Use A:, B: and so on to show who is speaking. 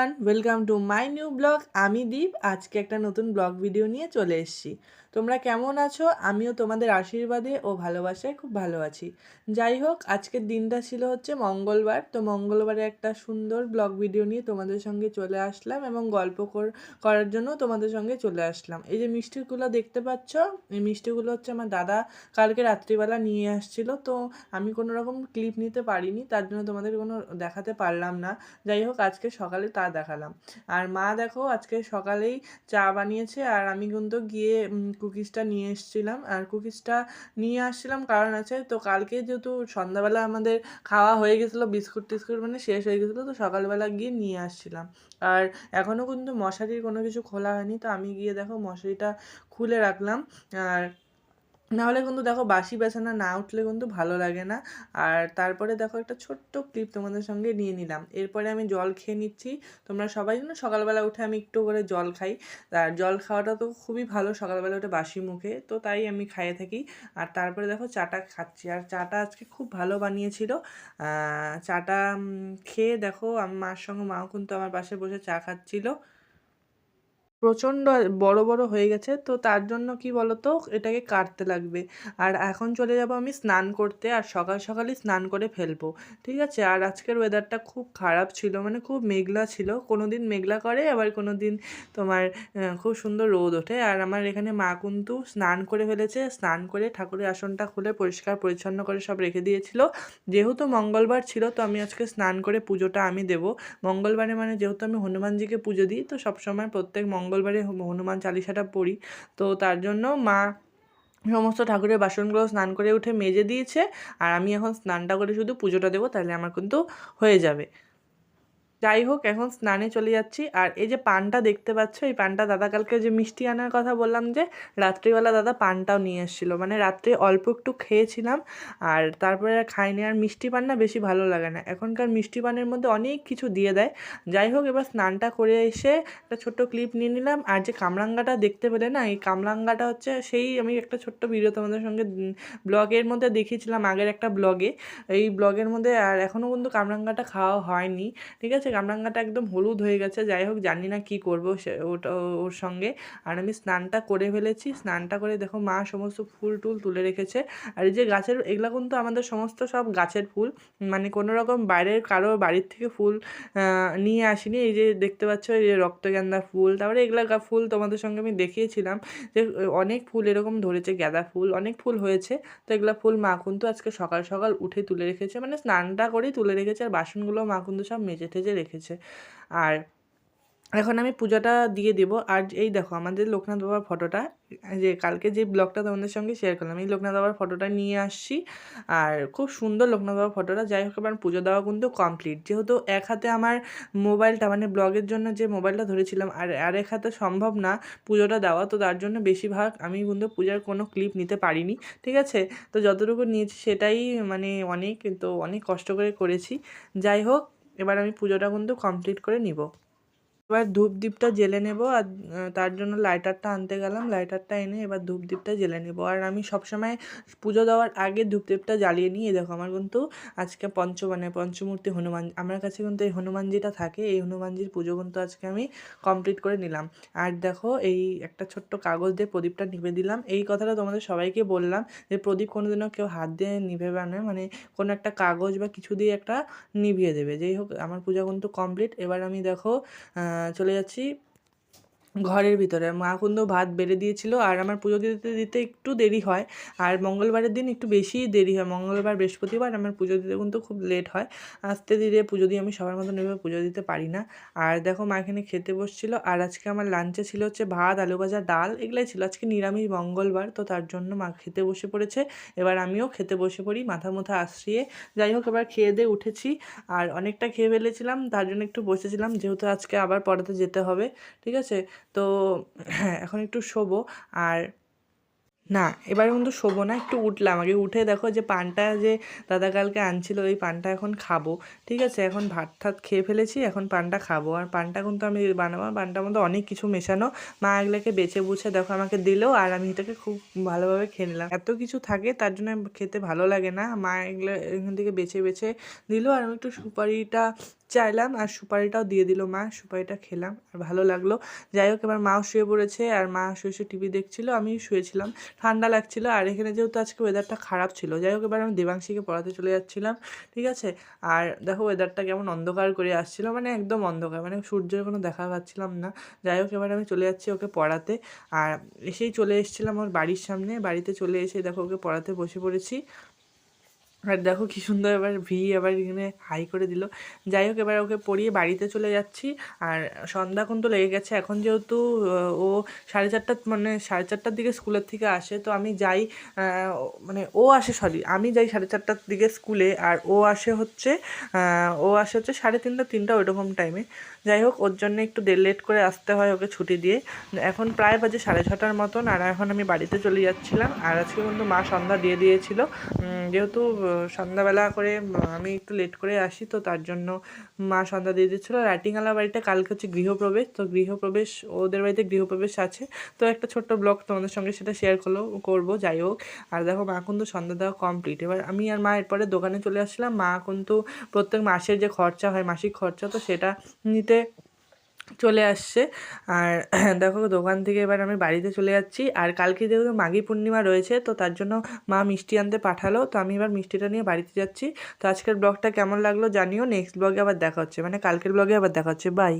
A: Everyone welcome to my new blog আমি দীপ। আজকে একটা নতুন ব্লগ ভিডিও নিয়ে চলে এসেছি। তোমরা কেমন আছো? আমিও তোমাদের আশীর্বাদে ও ভালোবাসায় খুব ভালো আছি। যাই হোক, আজকের দিনটা ছিল হচ্ছে মঙ্গলবার। তো মঙ্গলবারে একটা সুন্দর ব্লগ ভিডিও নিয়ে তোমাদের সঙ্গে চলে আসলাম এবং গল্প কর- করার জন্য তোমাদের সঙ্গে চলে আসলাম। এই যে মিষ্টিগুলো দেখতে পাচ্ছ, এই মিষ্টিগুলো হচ্ছে আমার দাদা কালকে রাত্রিবেলা নিয়ে আসছিল। তো আমি কোনো রকম ক্লিপ নিতে পারিনি, তার জন্য তোমাদের কোনো দেখাতে পারলাম না। যাই হোক, আজকে সকালে তা দেখালাম। আর মা দেখো, আজকে সকালেই চা বানিয়েছে। আর আমি কিন্তু গিয়ে কুকিজটা নিয়ে এসেছিলাম। আর কুকিজটা নিয়ে আসছিলাম কারণ আছে, তো কালকে যেহেতু সন্ধ্যাবেলা আমাদের খাওয়া হয়ে গেছিল, বিস্কুট টিস্কুট মানে শেষ হয়ে গেছিল, তো সকালবেলা গিয়ে নিয়ে আসছিলাম। আর এখনও কিন্তু মশারির কোনো কিছু খোলা হয়নি, তো আমি গিয়ে দেখো মশারিটা খুলে রাখলাম। আর নাহলে কিন্তু দেখো বাসি বেছানা না উঠলে কিন্তু ভালো লাগে না। আর তারপরে দেখো একটা ছোট্ট ক্লিপ তোমাদের সঙ্গে নিয়ে নিলাম। এরপরে আমি জল খেয়ে নিচ্ছি। তোমরা সবাই জানো সকালবেলা উঠে আমি একটু করে জল খাই। আর জল খাওয়াটা তো খুবই ভালো সকালবেলা উঠে বাসি মুখে, তো তাই আমি খাইয়ে থাকি। আর তারপরে দেখো চাটা খাচ্ছি। আর চাটা আজকে খুব ভালো বানিয়েছিল। চাটা খেয়ে দেখো আমার মার সঙ্গে মাও কিন্তু আমার পাশে বসে চা খাচ্ছিল। প্রচণ্ড বড় বড় হয়ে গেছে। তো তার জন্য কি বলতো? এটাকে কাটতে লাগবে। আর এখন চলে যাব আমি স্নান করতে। আর সকাল, সকালই স্নান করে ফেলব। ঠিক আছে? আর আজকের ওয়েদারটা খুব খারাপ ছিল। মানে খুব মেঘলা ছিল। কোনো দিন মেঘলা করে, আবার কোনো দিন তোমার খুব সুন্দর রোদ ওঠে। আর আমার এখানে মা কিন্তু স্নান করে ফেলেছে। স্নান করে ঠাকুরের আসনটা খুলে পরিষ্কার, পরিচ্ছন্ন করে সব রেখে দিয়েছিল। যেহেতু মঙ্গলবার ছিল, তো আমি আজকে স্নান করে পুজোটা আমি দেব। মঙ্গলবারে মানে যেহেতু আমি হনুমানজিকে পুজো দিই, তো সবসময় প্রত্যেক মঙ্গলবারে হনুমান চালিশাটা পড়ি। তো তার জন্য মা সমস্ত ঠাকুরের বাসনগুলো স্নান করে উঠে মেজে দিয়েছে। আর আমি এখন স্নানটা করে শুধু পুজোটা দেবো, তাহলে আমার কিন্তু হয়ে যাবে। যাই হোক, এখন স্নানে চলে যাচ্ছি। আর এই যে পানটা দেখতে পাচ্ছ, এই পানটা দাদা কালকে যে মিষ্টি আনার কথা বললাম যে, রাত্রিবেলা দাদা পানটাও নিয়ে এসেছিল। মানে রাত্রে অল্প একটু খেয়েছিলাম, আর তারপরে খাইনি। আর মিষ্টি পান না বেশি ভালো লাগে না। এখনকার মিষ্টি পানের মধ্যে অনেক কিছু দিয়ে দেয়। যাই হোক, এবার স্নানটা করে এসে একটা ছোট্ট ক্লিপ নিয়ে নিলাম। আর যে কামরাঙ্গাটা দেখতে পেলে না, এই কামরাঙ্গাটা হচ্ছে সেই আমি একটা ছোট্ট ভিডিও তোমাদের সঙ্গে ব্লগের মধ্যে দেখিয়েছিলাম আগের একটা ব্লগে। এই ব্লগের মধ্যে আর এখনও কিন্তু কামরাঙ্গাটা খাওয়া হয়নি। ঠিক আছে? কামরাঙ্গাটা একদম হলুদ হয়ে গেছে। যাই হোক, জানি না কী করব ওটা, ওর সঙ্গে। আর আমি স্নানটা করে ফেলেছি। স্নানটা করে দেখো মা সমস্ত ফুল টুল তুলে রেখেছে। আর এই যে গাছের, এগুলো কিন্তু আমাদের সমস্ত সব গাছের ফুল। মানে কোনো রকম বাইরের কারও বাড়ির থেকে ফুল নিয়ে আসিনি। এই যে দেখতে পাচ্ছ, এই যে রক্তগেন্দা ফুল। তারপরে এগুলা ফুল তোমাদের সঙ্গে আমি দেখিয়েছিলাম যে, অনেক ফুল এরকম ধরেছে, গাঁদা ফুল। অনেক ফুল হয়েছে। তো এগুলা ফুল মা কিন্তু আজকে সকাল সকাল উঠে তুলে রেখেছে। মানে স্নানটা করেই তুলে রেখেছে। আর বাসনগুলো মা কিন্তু সব মেজে টেজে রেখেছে। আর এখন আমি পূজাটা দিয়ে দেবো। আর এই দেখো, আমাদের লোকনাথ বাবার ফটোটা, যে কালকে যে ব্লগটা তোমাদের সঙ্গে শেয়ার করলাম, এই লোকনাথ বাবার ফটোটা নিয়ে আসছি। আর খুব সুন্দর লোকনাথ বাবার ফটোটা। যাই হোক, এবার পুজো দেওয়া কিন্তু কমপ্লিট যেহেতু এক হাতে আমার মোবাইলটা মানে ব্লগের জন্য যে মোবাইলটা ধরেছিলাম, আর আর এক হাতে সম্ভব না পুজোটা দেওয়া, তো তার জন্য বেশিরভাগ আমি কিন্তু পূজার কোনো ক্লিপ নিতে পারিনি। ঠিক আছে? তো যতটুকু নিয়েছি সেটাই মানে অনেক, তো অনেক কষ্ট করে করেছি। যাই হোক এবার আমি পুজোটা কিন্তু কমপ্লিট করে নিব। এবার ধূপ দ্বীপটা জ্বেলে নেব আর তার জন্য লাইটারটা আনতে গেলাম। লাইটারটা এনে এবার ধূপ দ্বীপটা জ্বেলে নেব। আর আমি সবসময় পুজো দেওয়ার আগে ধূপ দ্বীপটা জ্বালিয়ে নিই। দেখো, আমার কিন্তু আজকে পঞ্চ মানে পঞ্চমূর্তি হনুমান, আমার কাছে কিন্তু এই হনুমানজিটা থাকে। এই হনুমানজির পুজো কিন্তু আজকে আমি কমপ্লিট করে নিলাম। আর দেখো, এই একটা ছোট্ট কাগজ দিয়ে প্রদীপটা নিভে দিলাম। এই কথাটা তোমাদের সবাইকে বললাম যে, প্রদীপ কোনোদিনও কেউ হাত দিয়ে নিভেবে না। মানে কোনো একটা কাগজ বা কিছু দিয়ে একটা নিভিয়ে দেবে। যেই হোক, আমার পূজা কিন্তু কমপ্লিট এবার আমি দেখো চলে যাচ্ছি। ঘরের ভিতরে। মা কিন্তু ভাত বেড়ে দিয়েছিল আর আমার পুজো দিতে দিতে একটু দেরি হয় আর মঙ্গলবারের দিন একটু বেশিই দেরি হয়। মঙ্গলবার, বৃহস্পতিবার আমার পুজো দিতে কিন্তু খুব লেট হয়। আস্তে ধীরে পুজো দিয়ে আমি সবার মতন এভাবে পুজো দিতে পারি না। আর দেখো মা এখানে খেতে বসছিল আর আজকে আমার লাঞ্চে ছিল হচ্ছে ভাত, আলু ভাজা, ডাল এগুলাই ছিল। আজকে নিরামিষ মঙ্গলবার তো তার জন্য মা খেতে বসে পড়েছে। এবার আমিও খেতে বসে পড়ি, মাথা মুথা আশ্রিয়ে। যাই হোক, এবার খেয়ে দিয়ে উঠেছি আর অনেকটা খেয়ে ফেলেছিলাম, তার জন্য একটু বসেছিলাম। যেহেতু আজকে আবার পড়াতে যেতে হবে, ঠিক আছে? তো এখন একটু শোবো আর না, এবার কিন্তু শোবো না, একটু উঠলাম। আগে উঠে দেখো যে পানটা যে দাদা কালকে আনছিল, ওই পানটা এখন খাব। ঠিক আছে, এখন ভাত ঠাত খেয়ে ফেলেছি, এখন পানটা খাব। আর পানটা কিন্তু আমি বানাবো পানটার মধ্যে অনেক কিছু মেশানো। মা এগুলোকে বেছে বুছে দেখো, আমাকে দিলো, আর আমি এটাকে খুব ভালোভাবে খেয়ে নিলাম। এত কিছু থাকে, তার জন্য খেতে ভালো লাগে না। মা এগুলো এখান থেকে বেছে বেছে দিল, আর আমি একটু সুপারিটা চাইলাম আর সুপারিটাও দিয়ে দিল মা, সুপারিটা খেলাম আর ভালো লাগল। যাই হোক, এবার মাও শুয়ে পড়েছে আর মা শুয়ে শুয়ে টিভি দেখছিল আমি শুয়েছিলাম। ঠান্ডা লাগছিল আর এখানে যেহেতু আজকে ওয়েদারটা খারাপ ছিল, যাই হোক, এবার আমি দেবাংশীকে পড়াতে চলে যাচ্ছিলাম, ঠিক আছে? আর দেখো ওয়েদারটা কেমন অন্ধকার করে আসছিল মানে একদম অন্ধকার মানে সূর্যের কোনো দেখা পাচ্ছিলাম না। যাই হোক, এবার আমি চলে যাচ্ছি ওকে পড়াতে। আর এসেই চলে এসেছিলাম ওর বাড়ির সামনে, বাড়িতে চলে এসে দেখো ওকে পড়াতে বসে পড়েছি। আর দেখো কি সুন্দর এবার ভি আবার এখানে হাই করে দিল। যাই হোক, এবার ওকে পড়িয়ে বাড়িতে চলে যাচ্ছি। আর সন্ধ্যা এখন তো লেগে গেছে। এখন যেহেতু ও সাড়ে চারটার মানে সাড়ে চারটার দিকে স্কুলের থেকে আসে, তো আমি যাই মানে ও আসে সরি আমি যাই সাড়ে চারটার দিকে স্কুলে। আর ও আসে হচ্ছে ও আসে হচ্ছে সাড়ে তিনটা তিনটা ওইরকম টাইমে যাই হোক, ওর জন্য একটু দেড় লেট করে আসতে হয় ওকে ছুটি দিয়ে। এখন প্রায় বাজে সাড়ে ছটার মতন। আর এখন আমি বাড়িতে চলে যাচ্ছিলাম। আর আজকে কিন্তু মা সন্ধ্যা দিয়ে দিয়েছিল। যেহেতু সন্ধ্যাবেলা করে আমি একটু লেট করে আসি, তো তার জন্য মা সন্ধ্যা দিয়ে দিচ্ছিল। রাইটিংওয়ালা বাড়িটা কালকে হচ্ছে গৃহপ্রবেশ, তো গৃহপ্রবেশ, ওদের বাড়িতে গৃহপ্রবেশ আছে। তো একটা ছোট্ট ব্লগ তোমাদের সঙ্গে সেটা শেয়ার করল, করব, যাই হোক। আর দেখো, মা কিন্তু সন্ধ্যা দেওয়া কমপ্লিট এবার আমি আর মা এরপরে দোকানে চলে আসছিলাম। মা কিন্তু প্রত্যেক মাসের যে খরচা হয়, মাসিক খরচা, তো সেটা নিতে চলে আসছে। আর দেখো দোকান থেকে এবার আমি বাড়িতে চলে যাচ্ছি। আর কালকে যেহেতু মাঘী পূর্ণিমা রয়েছে, তো তার জন্য মা মিষ্টি আনতে পাঠালো। তো আমি এবার মিষ্টিটা নিয়ে বাড়িতে যাচ্ছি। তো আজকের ব্লগটা কেমন লাগল জানিও। নেক্সট ব্লগে আবার দেখা হচ্ছে। মানে কালকের ব্লগে আবার দেখা হচ্ছে। বাই।